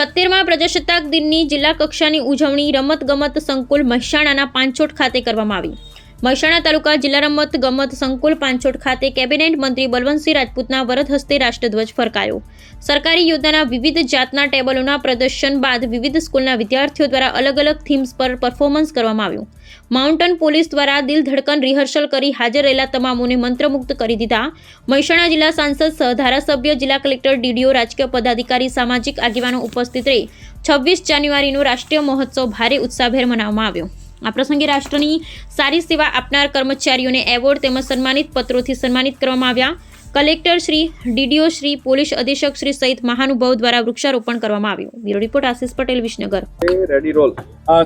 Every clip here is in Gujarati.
છોતેરમાં પ્રજાસત્તાક દિનની જિલ્લા કક્ષાની ઉજવણી રમત ગમત સંકુલ મહેસાણાના પાંચોટ ખાતે કરવામાં આવી. મહેસાણા તાલુકા જિલ્લા રમત ગમત સંકુલ પાંચોટ ખાતે કેબિનેટ મંત્રી બલવંતસિંહ રાજપૂતના વરદ હસ્તે રાષ્ટ્રધ્વજ ફરકાયો. સરકારી યોજનાના વિવિધ જાતના ટેબલોના પ્રદર્શન બાદ વિવિધ સ્કૂલના વિદ્યાર્થીઓ દ્વારા અલગ અલગ થીમ્સ પર પરફોર્મન્સ કરવામાં આવ્યું. માઉન્ટન પોલીસ દ્વારા દિલ ધડકન રિહર્સલ કરી હાજર રહેલા તમામોને મંત્રમુગ્ધ કરી દીધા. મહેસાણા જિલ્લા સાંસદ સહ ધારાસભ્ય જિલ્લા કલેક્ટર ડીડીઓ રાજકીય પદાધિકારી સામાજિક આગેવાનો ઉપસ્થિત રહી. છવ્વીસ જાન્યુઆરીનો રાષ્ટ્રીય મહોત્સવ ભારે ઉત્સાહભેર મનાવવામાં આવ્યો. આ પ્રસંગે રાષ્ટ્રની સારી સેવા આપનાર કર્મચારીઓને એવોર્ડ તેમજ સન્માનિત પત્રોથી સન્માનિત કરવામાં આવ્યા. Collector Shri DDO Shri police અધિક્ષક શ્રી સહિત મહાનુભાવ દ્વારા વૃક્ષારોપણ કરવામાં આવ્યું. Bureau report Ashish Patel Visnagar. Ready રોલ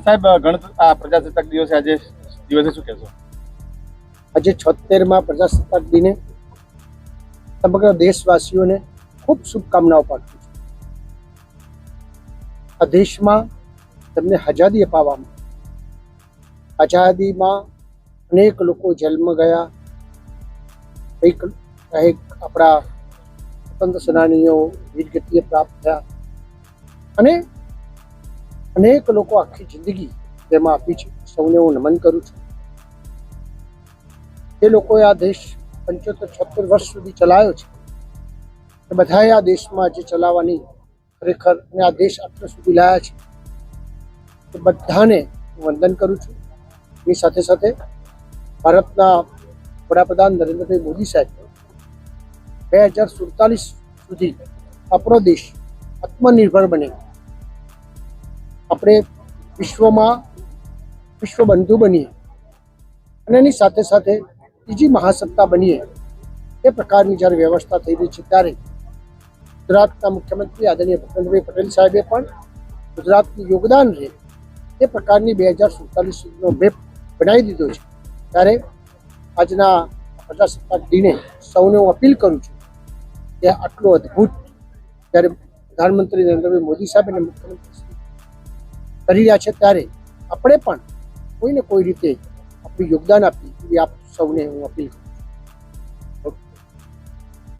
સાહેબ ગણતંત્ર પ્રજાસત્તાક દિવસે આજે દિવસે શું કહેશો? આજે છોતેરમાં પ્રજાસત્તાક દિને સમગ્ર દેશવાસીઓને ખૂબ શુભકામનાઓ પાઠવું છું. આ દેશમાં તમને આઝાદી અપાવવામાં આઝાદીમાં અનેક લોકો જન્મ ગયા. કંઈક કંઈક આપણા સ્વતંત્ર સેનાનીઓ વીરગતિએ પ્રાપ્ત થયા. અને અનેક લોકો આખી જિંદગી તેમાં આપી છે. સૌને હું નમન કરું છું. એ લોકોએ આ દેશ પંચોતેર, છોતેર વર્ષ સુધી ચલાવ્યો છે, એ બધાએ આ દેશમાં જે ચલાવવાની ખરેખર અને આ દેશ આટલા સુધી લાયા છે બધાને વંદન કરું છું. એની સાથે સાથે ભારતના વડાપ્રધાન નરેન્દ્રભાઈ મોદી સાહેબ બે હજાર સુડતાલીસ સુધી આપણો દેશ આત્મનિર્ભર બને. આપણે વિશ્વમાં વિશ્વબંધુ બનીએ અને એની સાથે સાથે ત્રીજી મહાસત્તા બનીએ એ પ્રકારની જ્યારે વ્યવસ્થા થઈ રહી છે ત્યારે ગુજરાતના મુખ્યમંત્રી આદરણીય ભૂપેન્દ્રભાઈ પટેલ સાહેબે પણ ગુજરાતનું યોગદાન રહે એ પ્રકારની બે હજાર સુડતાલીસ સુધીનો મેપ બનાવી દીધો છે. ત્યારે આજના પ્રજાસત્તાક દિને સૌને હું અપીલ કરું છું કે આટલો અદ્ભુત જ્યારે પ્રધાનમંત્રી નરેન્દ્રભાઈ મોદી સાહેબ અને મુખ્યમંત્રી કરી રહ્યા છે ત્યારે આપણે પણ કોઈને કોઈ રીતે આપણું યોગદાન આપીએ એવી આપ સૌને હું અપીલ કરું